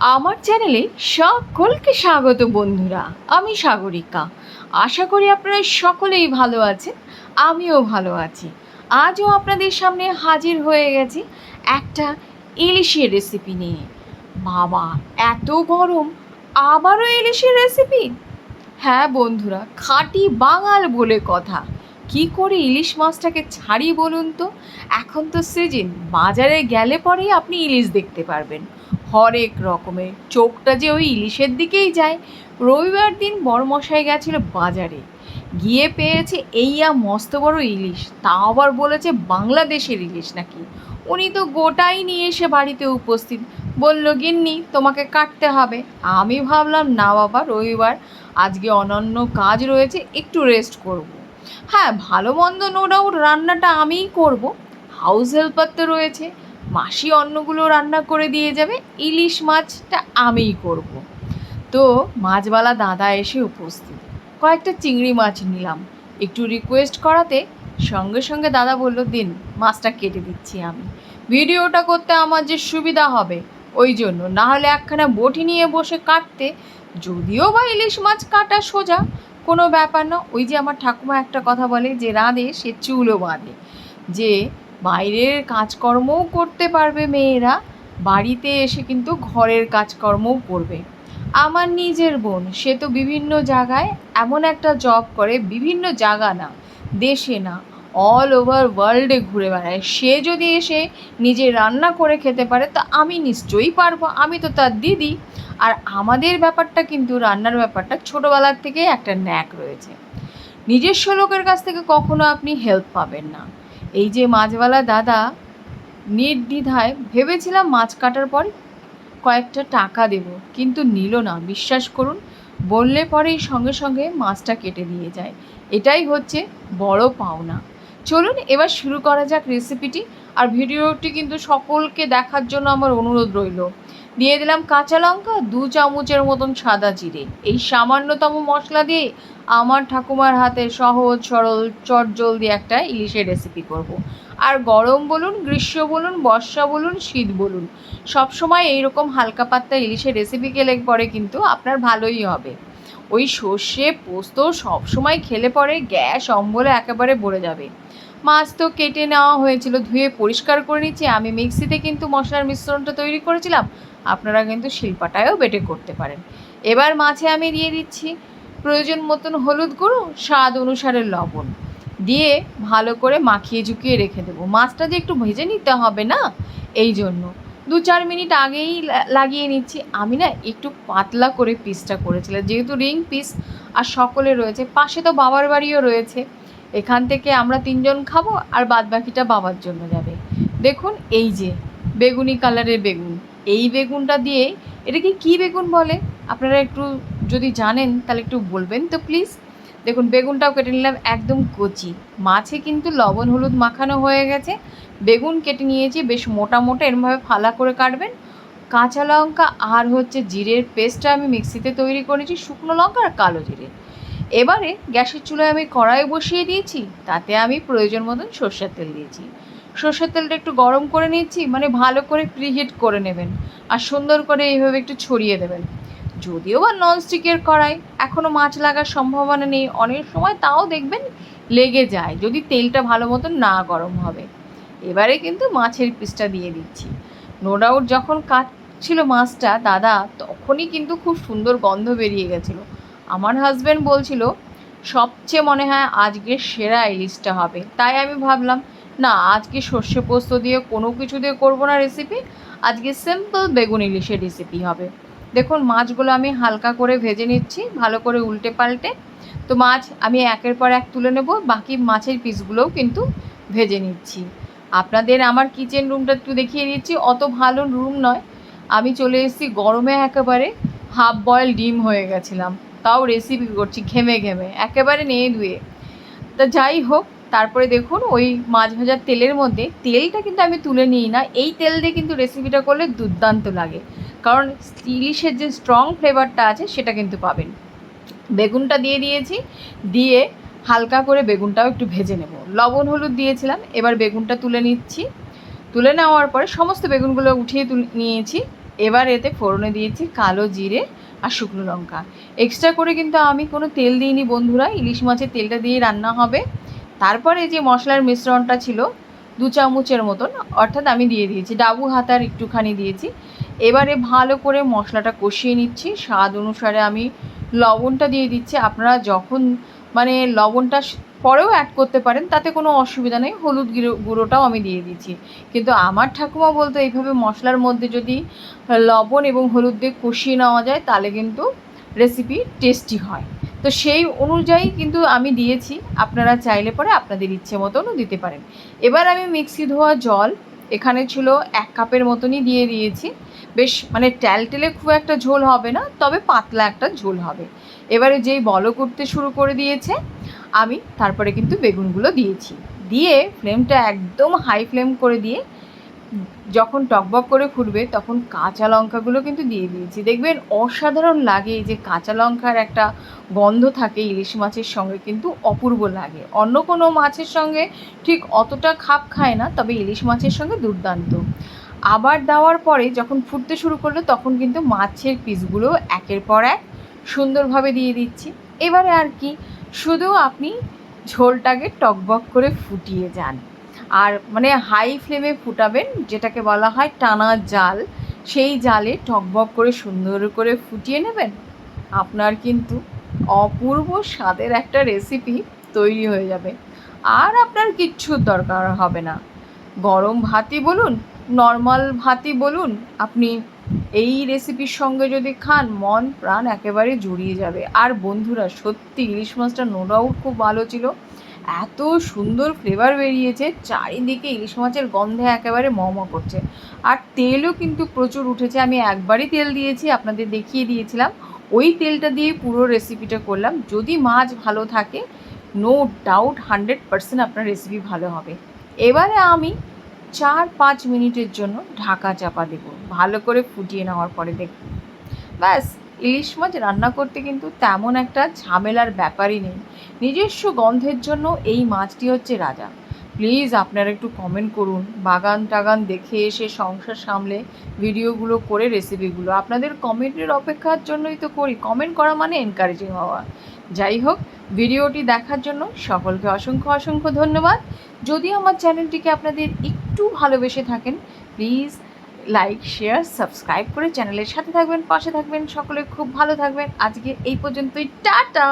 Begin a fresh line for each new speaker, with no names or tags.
আমার চ্যানেলে সকলকে স্বাগত বন্ধুরা, আমি সাগরিকা। আশা করি আপনারা সকলেই ভালো আছেন, আমিও ভালো আছি। আজও আপনাদের সামনে হাজির হয়ে গেছি একটা ইলিশের রেসিপি নিয়ে। বাবা এত গরম, আবারও ইলিশের রেসিপি হ্যাঁ বন্ধুরা, খাঁটি বাঙাল বলে কথা। কি করে ইলিশ মাছটাকে ছাড়ি বলুন তো? এখন তো সিজন বাজারে গেলে পরেই আপনি ইলিশ দেখতে পারবেন। হরেক রকমের চোখটা যে ওই ইলিশের দিকেই যায়। রবিবার দিন বড়মশাই গেছিল বাজারে। গিয়ে পেয়েছে এইয়া মস্ত বড় ইলিশ। তা আবার বলেছে বাংলাদেশের ইলিশ নাকি। উনি তো গোটাই নিয়ে এসে বাড়িতে উপস্থিত। বলল, গিন্নি, তোমাকে কাটতে হবে। আমি ভাবলাম, না বাবা, রবিবার। আজকে অনন্য কাজ রয়েছে, একটু রেস্ট করব। হ্যাঁ ভালো মন্দ নো ডাউট রান্নাটা আমিই করব। হাউস হেল্পার তো রয়েছে। মাসি অন্নগুলো রান্না করে দিয়ে যাবে, ইলিশ মাছটা আমিই করব। তো মাছওয়ালা দাদা এসে উপস্থিত। কয়েকটা চিংড়ি মাছ নিলাম। একটু রিকোয়েস্ট করাতে সঙ্গে সঙ্গে দাদা বলল, দিন, মাছটা কেটে দিচ্ছি আমি। ভিডিওটা করতে আমার যে সুবিধা হবে, ওই জন্য। না হলে একখানা বটি নিয়ে বসে কাটতে, যদিও বা ইলিশ মাছ কাটা সোজা, কোনো ব্যাপার না। ওই যে আমার ঠাকুমা একটা কথা বলে যে, রাঁধে, সে চুলও বাঁধে। যে বাইরের কাজকর্মও করতে পারবে মেয়েরা, বাড়িতে এসে কিন্তু ঘরের কাজকর্মও করবে। আমার নিজের বোন, সে তো বিভিন্ন জায়গায় এমন একটা জব করে, বিভিন্ন জায়গা না, দেশে না অল ওভার ওয়ার্ল্ডে ঘুরে বেড়ায়। সে যদি এসে নিজে রান্না করে খেতে পারে, তা আমি নিশ্চয়ই পারব, আমি তো তার দিদি। আর আমাদের ব্যাপারটা কিন্তু, রান্নার ব্যাপারটা ছোটোবেলার থেকে একটা ন্যাক রয়েছে। নিজস্ব লোকের কাছ থেকে কখনো আপনি হেল্প পাবেন না। এই যে মাছওয়ালা দাদা, নির্দ্বিধায় ভেবেছিলাম মাছ কাটার পর কয়েকটা টাকা দেব, কিন্তু নিল না। বিশ্বাস করুন, বললে পরেই সঙ্গে সঙ্গে মাছটা কেটে দিয়ে যায়। এটাই হচ্ছে বড় পাওনা। চলুন, এবার শুরু করা যাক রেসিপিটি আর ভিডিওটি কিন্তু সকলকে দেখার জন্য আমার অনুরোধ রইল। দিয়ে দিলাম কাঁচা লঙ্কা, দু চামচের মতন সাদা জিরে। এই সামান্যতম মশলা দিয়ে আমার ঠাকুমার হাতে সহজ, সরল, চটজলদি একটা ইলিশের রেসিপি করব। আর গরম বলুন, গ্রীষ্ম বলুন, বর্ষা বলুন, শীত বলুন, সবসময় এইরকম হালকা পাত্তা ইলিশের রেসিপি খেলে পরে কিন্তু আপনার ভালোই হবে। ওই সর্ষে পোস্ত সবসময় খেলে পরে গ্যাস, অম্বলে একেবারে ভরে যাবে। মাছ তো কেটে নেওয়া হয়েছিল, ধুয়ে পরিষ্কার করে নিচ্ছি। আমি মিক্সিতে কিন্তু মশলার মিশ্রণটা তৈরি করেছিলাম। আপনারা কিন্তু শিল্পাটায়ও বেটে করতে পারেন। এবার মাছে আমি দিয়ে দিচ্ছি। প্রয়োজন মতন হলুদ গুঁড়ো, স্বাদ অনুসারে লবণ। দিয়ে ভালো করে মাখিয়ে ঝুঁকিয়ে রেখে দেবো। মাছটা যে একটু ভেজে নিতে হবে না? এই জন্য। দু চার মিনিট আগেই লাগিয়ে নিচ্ছি। আমি না একটু পাতলা করে পিসটা করেছিলাম। যেহেতু রিং পিস আর সকলে রয়েছে, পাশে তো বাবার বাড়িও রয়েছে। এখান থেকে আমরা তিনজন খাব আর বাদ বাকিটা বাবার জন্য যাবে। দেখুন, এই যে বেগুনি কালারের বেগুন। এই বেগুনটা দিয়ে এটাকে কী বেগুন বলে? আপনারা একটু যদি জানেন, তাহলে একটু বলবেন। তো প্লিজ দেখুন, বেগুনটাও কেটে নিলাম একদম কচি। মাছে কিন্তু লবণ হলুদ মাখানো হয়ে গেছে। বেগুন কেটে নিয়েছি, বেশ মোটা মোটা, এরমভাবে ফালা করে কাটবেন। কাঁচা লঙ্কা আর হচ্ছে জিরের পেস্টটা আমি মিক্সিতে তৈরি করেছি, শুকনো লঙ্কা আর কালো জিরে। এবারে গ্যাসের চুলায় আমি কড়াই বসিয়ে দিয়েছি, তাতে আমি প্রয়োজন মতন সর্ষের তেল দিয়েছি। সর্ষের তেলটা একটু গরম করে নিয়েছি মানে ভালো করে প্রিহিট করে নেবেন। আর সুন্দর করে এইভাবে একটু ছড়িয়ে দেবেন। যদিও বা ননস্টিকের কড়াই এখনও মাছ লাগার সম্ভাবনা নেই। অনেক সময় তাও দেখবেন লেগে যায়, যদি তেলটা ভালো মতন না গরম হবে। এবারে কিন্তু মাছের পিসটা দিয়ে দিচ্ছি। নো ডাউট যখন কাটছিল মাছটা, দাদা, তখনই কিন্তু খুব সুন্দর গন্ধ বেরিয়ে গেছিল। আমার হাজব্যান্ড বলছিল, সবচেয়ে মনে হয় আজকে সেরা ইলিশটা হবে। তাই আমি ভাবলাম, না, আজকে সর্ষে পোস্ত দিয়ে কোনো কিছু দিয়ে করব না রেসিপি আজকে সিম্পল বেগুন ইলিশের রেসিপি হবে। দেখুন, মাছগুলো আমি হালকা করে ভেজে নিচ্ছি, ভালো করে উল্টে পাল্টে। তো মাছ আমি একের পর এক তুলে নেব, বাকি মাছের পিসগুলোও কিন্তু ভেজে নিচ্ছি। আপনাদের আমার কিচেন রুমটা একটু দেখিয়ে দিচ্ছি, অত ভালো রুম নয়। আমি চলে এসেছি গরমে একেবারে হাফ বয়েল ডিম হয়ে গেছিলাম। তাও রেসিপি করছি ঘেমে ঘেমে, একেবারে নিয়ে ধুয়ে। তা যাই হোক, তারপরে দেখুন, ওই মাছ ভাজার তেলের মধ্যে তেলটা কিন্তু আমি তুলে নিই না। এই তেল দিয়ে কিন্তু রেসিপিটা করলে দুর্দান্ত লাগে। কারণ ইলিশের যে স্ট্রং ফ্লেভারটা আছে, সেটা কিন্তু পাবেন। বেগুনটা দিয়ে দিয়েছি, দিয়ে হালকা করে বেগুনটাও একটু ভেজে নেব। লবণ, হলুদ দিয়েছিলাম, এবার বেগুনটা তুলে নিচ্ছি। তুলে নেওয়ার পরে সমস্ত বেগুনগুলো উঠিয়ে তুলে, নিয়েছি। এবার এতে ফোড়নে দিয়েছি কালো জিরে আর শুকনো লঙ্কা। এক্সট্রা করে কিন্তু আমি কোনো তেল দিইনি বন্ধুরা, ইলিশ মাছের তেলটা দিয়ে রান্না হবে। তারপরে যে মশলার মিশ্রণটা ছিল, দু চামচের মতন, অর্থাৎ আমি দিয়ে দিয়েছি, ডাবু হাতার একটুখানি দিয়েছি। এবারে ভালো করে মশলাটা কষিয়ে নিচ্ছি। স্বাদ অনুসারে আমি লবণটা দিয়ে দিচ্ছি। আপনারা যখন মানে লবণটা পরেও অ্যাড করতে পারেন, তাতে কোনো অসুবিধা নেই। হলুদ গুঁড়োটাও আমি দিয়ে দিচ্ছি। কিন্তু আমার ঠাকুমা বলতো, এইভাবে মশলার মধ্যে যদি লবণ এবং হলুদ দিয়ে কষিয়ে নেওয়া যায়, তাহলে কিন্তু রেসিপি টেস্টি হয়। তো সেই অনুযায়ী কিন্তু আমি দিয়েছি। আপনারা চাইলে পরে আপনাদের ইচ্ছে মতনও দিতে পারেন। এবার আমি মিক্সি ধোয়া জল এখানে ছিল এক কাপের মতনই দিয়ে দিয়েছি। বেশ মানে ট্যালটেলে খুব একটা ঝোল হবে না, তবে পাতলা একটা ঝোল হবে। এবারে যেই বলো করতে শুরু করে দিয়েছে, আমি তারপরে কিন্তু বেগুনগুলো দিয়েছি। দিয়ে ফ্লেমটা একদম হাই ফ্লেম করে দিয়ে যখন টকবক করে ফুটবে তখন কাঁচা লঙ্কাগুলো কিন্তু দিয়ে দিয়েছি। দেখবেন অসাধারণ লাগে যে কাঁচা লঙ্কার একটা গন্ধ থাকে, ইলিশ মাছের সঙ্গে কিন্তু অপূর্ব লাগে। অন্য কোনো মাছের সঙ্গে ঠিক অতটা খাপ খায় না, তবে ইলিশ মাছের সঙ্গে দুর্দান্ত। আবার দেওয়ার পরে যখন ফুটতে শুরু করল, তখন কিন্তু মাছের পিসগুলো একের পর এক সুন্দরভাবে দিয়ে দিচ্ছি। এবারে আর কি, শুধু আপনি ঝোলটাকে টকবক করে ফুটিয়ে যান। আর মানে হাই ফ্লেমে ফুটাবেন, যেটাকে বলা হয় টানা জাল। সেই জালে টকবক করে সুন্দর করে ফুটিয়ে নেবেন। আপনার কিন্তু অপূর্ব স্বাদের একটা রেসিপি তৈরি হয়ে যাবে। আর আপনার কিচ্ছুর দরকার হবে না। গরম ভাতই বলুন নর্মাল ভাতই বলুন, আপনি এই রেসিপির সঙ্গে যদি খান, মন, প্রাণ একেবারে জুড়িয়ে যাবে। আর বন্ধুরা, সত্যি ইলিশ মাছটা নো ডাউট খুব ভালো ছিল। এত সুন্দর ফ্লেভার বেরিয়েছে, চারিদিকে ইলিশ মাছের গন্ধে একেবারে ম করছে। আর তেলও কিন্তু প্রচুর উঠেছে, আমি একবারই তেল দিয়েছি, আপনাদের দেখিয়ে দিয়েছিলাম। ওই তেলটা দিয়ে পুরো রেসিপিটা করলাম। যদি মাছ ভালো থাকে নো ডাউট হান্ড্রেড পার্সেন্ট আপনার রেসিপি ভালো হবে। এবারে আমি চার পাঁচ মিনিটের জন্য ঢাকা চাপা দেব। ভালো করে ফুটিয়ে নেওয়ার পরে দেখব ব্যাস, ইলিশ মাছ রান্না করতে কিন্তু তেমন একটা ঝামেলার ব্যাপারই নেই। নিজস্ব গন্ধের জন্য এই মাছটি হচ্ছে রাজা। প্লিজ আপনারা একটু কমেন্ট করুন, বাগান টাগান দেখে এসে সংসার সামলে ভিডিওগুলো করে রেসিপিগুলো আপনাদের কমেন্টের অপেক্ষার জন্যই তো করি। কমেন্ট করা মানে এনকারেজিং হওয়া। যাই হোক, ভিডিওটি দেখার জন্য সকলকে অসংখ্য অসংখ্য ধন্যবাদ। যদি আমার চ্যানেলটিকে আপনাদের একটু ভালোবেসে থাকেন প্লিজ লাইক শেয়ার সাবস্ক্রাইব করে চ্যানেলের সাথে থাকবেন, পাশে থাকবেন, সকলে খুব ভালো থাকবেন। আজকে এই পর্যন্তই। টাটা!